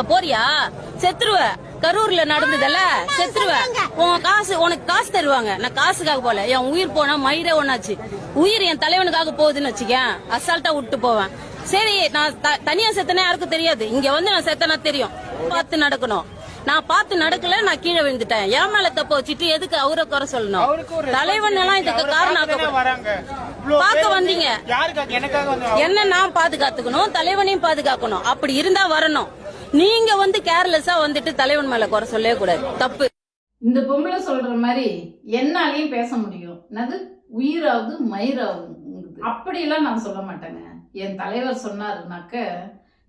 போறியா? செத்துருவ. கரூர்ல நடந்ததல்ல. செத்துருவ. உன் காசு உனக்கு காசு தருவாங்க. நான் காசுக்காக போல. என் உயிர் போனா மயிரே ஒண்ணாச்சு. உயிர் என் தலைவனுக்காக போகுதுன்னு வச்சுக்கேன். அசால்ட்டா விட்டு போவேன். சரி நான் த- தனியா செத்தனா யாருக்கும் தெரியாது. இங்க வந்து நான் செத்தனா தெரியும். பார்த்து நடக்கணும். நான் பார்த்து நடக்கல நான் கீழே விழுந்துட்டேன். என் மேல தப்ப வச்சுட்டு எதுக்கு அவரை குறை சொல்லணும்? தலைவன் எல்லாம் இதுக்கு காரணம் பார்க்க வந்தீங்க. யாருக்காக எனக்காக வந்து என்ன நான் பாதுகாத்துக்கணும்? தலைவனையும் பாதுகாக்கணும். அப்படி இருந்தா வரணும். நீங்க வந்து கேர்லெஸ்ஸா வந்துட்டு தலைவன் மேல குறை சொல்லவே கூடாது. தப்பு. இந்த பொம்பளை சொல்ற மாதிரி என்னாலையும் பேச முடியும். என்னது? உயிராவது மயிராவது அப்படியெல்லாம் நான் சொல்ல மாட்டேங்க. என் தலைவர் சொன்னாருனாக்க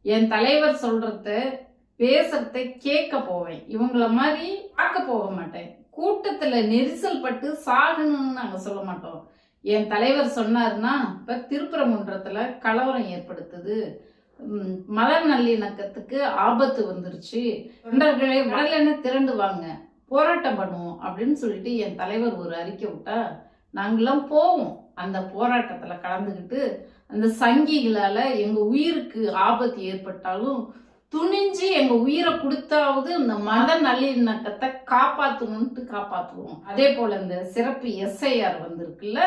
என் தலைவர் சொல்றத பேசுறத கேட்க போவேன். இவங்கள மாதிரி பார்க்க போக மாட்டேன். கூட்டத்துல நெரிசல் பட்டு சாகணும்னு நாங்க சொல்ல மாட்டோம். என் தலைவர் சொன்னாருன்னா இப்ப திருப்பரங்குன்றத்துல கலவரம் ஏற்படுத்துது. ம், மத நல்லிணக்கத்துக்கு ஆபத்து வந்துருச்சு. தொண்டர்களே உடலென திரண்டு வாங்க போராட்டம் பண்ணுவோம் அப்படின்னு சொல்லிட்டு என் தலைவர் ஒரு அறிக்கை விட்டா நாங்களாம் போவோம். அந்த போராட்டத்தில் கலந்துக்கிட்டு அந்த சங்கிகளால் எங்கள் உயிருக்கு ஆபத்து ஏற்பட்டாலும் துணிஞ்சு எங்கள் உயிரை கொடுத்தாவது இந்த மத நல்லிணக்கத்தை காப்பாற்றணுன்ட்டு காப்பாற்றுவோம் அதே போல் இந்த சிறப்பு எஸ்ஐஆர் வந்திருக்குல்ல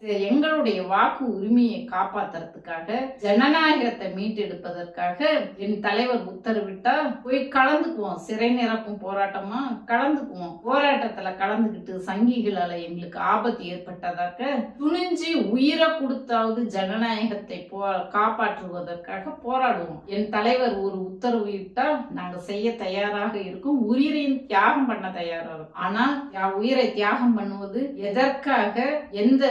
எங்களுடைய வாக்கு உரிமையை காப்பாத்துறதுக்காக ஜனநாயகத்தை மீட்டெடுப்பதற்காக என் தலைவர் உத்தரவிட்டா போய் கலந்துக்குவோம். சிறை நிரப்பும் போராட்டமா? கலந்துக்குவோம். போராட்டத்துல கலந்துக்கிட்டு சங்கிகளால எங்களுக்கு ஆபத்து ஏற்பட்டதாக துணிஞ்சு உயிரை கொடுத்தாவது ஜனநாயகத்தை போ காப்பாற்றுவதற்காக போராடுவோம். என் தலைவர் ஒரு உத்தரவு இட்டா நாங்க செய்ய தயாராக இருக்கும். உயிரையும் தியாகம் பண்ண தயாரா இருக்கும். ஆனா உயிரை தியாகம் பண்ணுவது எதற்காக? எந்த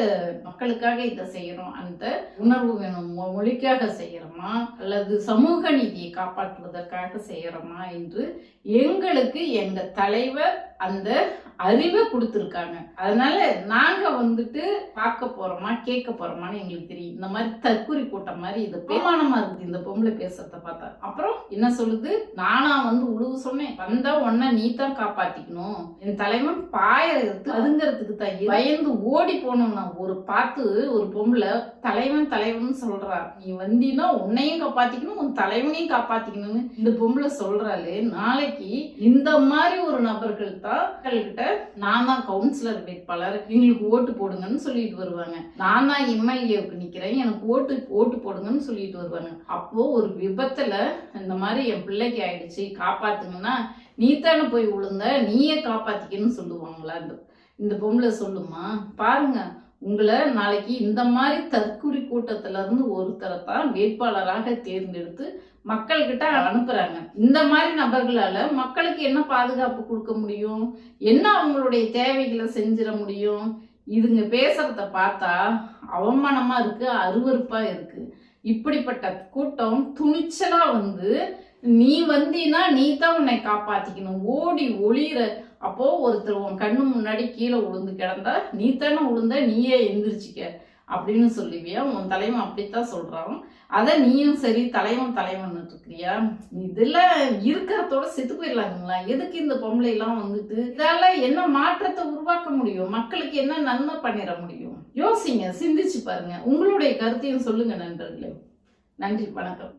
மக்களுக்காக இதை செய்யறோம். அந்த உணர்வு வேணும். மொ- மொழிக்காக செய்யறோமா? அல்லது சமூக நீதியை காப்பாற்றுவதற்காக செய்யறோமா? என்று எங்களுக்கு எங்க தலைவர் அந்த அறிவை கொடுத்துருக்காங்க. அதனால நாங்க வந்துட்டு பார்க்க போறோமா கேட்க போறோமான்னு எங்களுக்கு தெரியும். இந்த மாதிரி தற்கூறி கூட்டம் மாதிரி இது பேமானமா இருக்குது இந்த பொம்பளை பேசுறத பார்த்தா. அப்புறம் என்ன சொல்லுது? நானா வந்து உழுவு சொன்னேன். வந்தா உன்ன நீ தான் காப்பாத்திக்கணும். என் தலைவன் பாய எடுத்து அதுங்கிறதுக்கு தான் பயந்து ஓடி போனோம்னா ஒரு பார்த்து ஒரு பொம்பளை தலைவன் தலைவன் சொல்றா. நீ வந்தீன்னா உன்னையும் காப்பாத்திக்கணும் உன் தலைவனையும் காப்பாத்திக்கணும்னு இந்த பொம்பளை சொல்றாளே. நாளைக்கு இந்த மாதிரி ஒரு நபர்கள் தான் மக்கள்கிட்ட நான் தான் கவுன்சிலர் வேட்பாளர் எங்களுக்கு ஓட்டு போடுங்கன்னு சொல்லிட்டு வருவாங்க. நான் தான் எம்எல்ஏவுக்கு நிக்கிறேன் எனக்கு ஓட்டு ஓட்டு போடுங்கன்னு சொல்லிட்டு வருவாங்க. அப்போ ஒரு விபத்துல இந்த மாதிரி என் பிள்ளைக்கு ஆயிடுச்சு காப்பாத்துங்கன்னா நீ தானே போய் விழுந்த நீயே காப்பாத்திக்கன்னு சொல்லுவாங்களா? இந்த இந்த பொம்பளை சொல்லுமா? பாருங்க உங்களை நாளைக்கு இந்த மாதிரி தற்குறி கூட்டத்திலிருந்து ஒருத்தரை தான் வேட்பாளராக தேர்ந்தெடுத்து மக்கள்கிட்ட அனுப்புறாங்க. இந்த மாதிரி நபர்களால மக்களுக்கு என்ன பாதுகாப்பு கொடுக்க முடியும்? என்ன அவங்களுடைய தேவைகளை செஞ்சிட முடியும்? இதுங்க பேசுறத பார்த்தா அவமானமா இருக்கு அருவறுப்பா இருக்கு. இப்படிப்பட்ட கூட்டம் துணிச்சலா வந்து நீ வந்தீன்னா நீ தான் உன்னை காப்பாத்திக்கணும். ஓடி ஒளியிற அப்போ ஒருத்தர் உன் கண்ணு முன்னாடி கீழே உளுந்து கிடந்தா நீ தானே உளுந்த நீயே எந்திரிச்சிக்க. அப்படின்னு சொல்லுவியா? உன் தலைவன் அப்படித்தான் சொல்கிறான் அதை நீயும் சரி தலைவன் தலைவன் இருக்கிறியா? இதெல்லாம் இருக்கிறதோட செத்து போயிடலாங்களா? எதுக்கு இந்த பொம்பளைலாம் வந்துட்டு இதால என்ன மாற்றத்தை உருவாக்க முடியும்? மக்களுக்கு என்ன நன்மை பண்ணிட முடியும்? யோசிங்க சிந்திச்சு பாருங்க. உங்களுடைய கருத்தையும் சொல்லுங்க நண்பர்களே. நன்றி வணக்கம்.